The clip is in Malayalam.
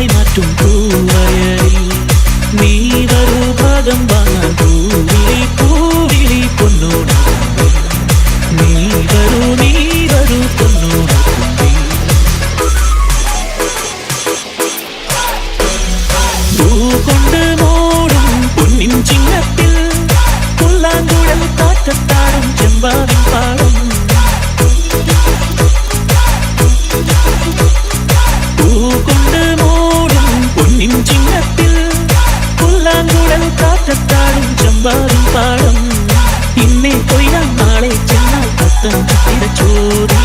ยมาจุ่มรู പാടും പാടും. ഇന്നേ കൊയ്യാൻ നാളെ ചെന്നാൽ പത്തം കിട്ടിയ ചോറി